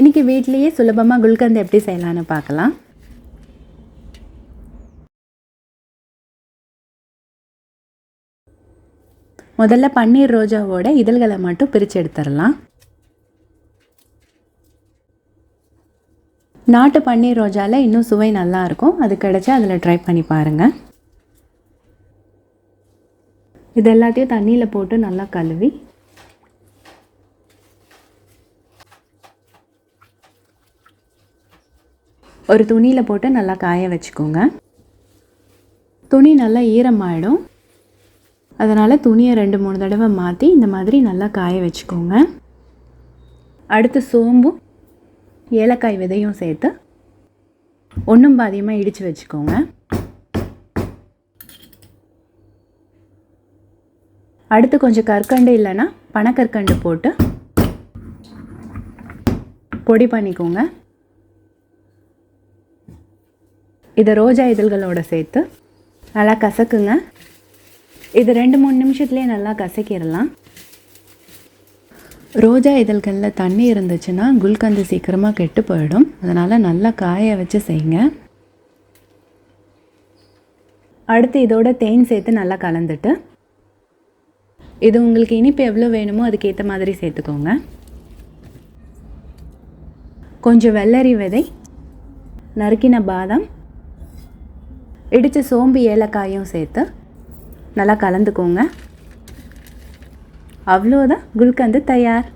இன்றைக்கி வீட்லேயே சுலபமாக குல்கந்த் எப்படி செய்யலான்னு பார்க்கலாம். முதல்ல பன்னீர் ரோஜாவோட இதழ்களை மட்டும் பிரித்து எடுத்துடலாம். நாட்டு பன்னீர் ரோஜாவில் இன்னும் சுவை நல்லா இருக்கும். அது கிடச்சி அதில் ட்ரை பண்ணி பாருங்கள் இது எல்லாத்தையும் தண்ணியில் போட்டு நல்லா கழுவி ஒரு துணியில் போட்டு நல்லா காய வச்சுக்கோங்க. துணி நல்லா ஈரமாயிடும். அதனால் துணியை ரெண்டு மூணு தடவை மாற்றி இந்த மாதிரி நல்லா காய வச்சுக்கோங்க. அடுத்து சோம்பும் ஏலக்காய் விதையும் சேர்த்து ஒன்றும் பாதியமாக இடித்து வச்சுக்கோங்க. அடுத்து கொஞ்சம் கற்கண்டு இல்லைன்னா பனக்கற்கண்டு போட்டு பொடி பண்ணிக்கோங்க. இதை ரோஜா இதழ்களோட சேர்த்து நல்லா கசக்குங்க. இது ரெண்டு மூணு நிமிஷத்துலேயே நல்லா கசக்கிடலாம். ரோஜா இதழ்களில் தண்ணி இருந்துச்சுன்னா குல்கந்து சீக்கிரமாக கெட்டு போயிடும். அதனால் நல்லா காய வச்சு செய்யுங்க. அடுத்து இதோட தேன் சேர்த்து நல்லா கலந்துட்டு இது உங்களுக்கு இனிப்பு எவ்வளோ வேணுமோ அதுக்கேற்ற மாதிரி சேர்த்துக்கோங்க. கொஞ்சம் வெள்ளரி விதை நறுக்கின பாதாம் இடித்த சோம்பு ஏலக்காயும் சேர்த்து நல்லா கலந்துக்கோங்க. அவ்வளோதான். குல்கந்து தயார்.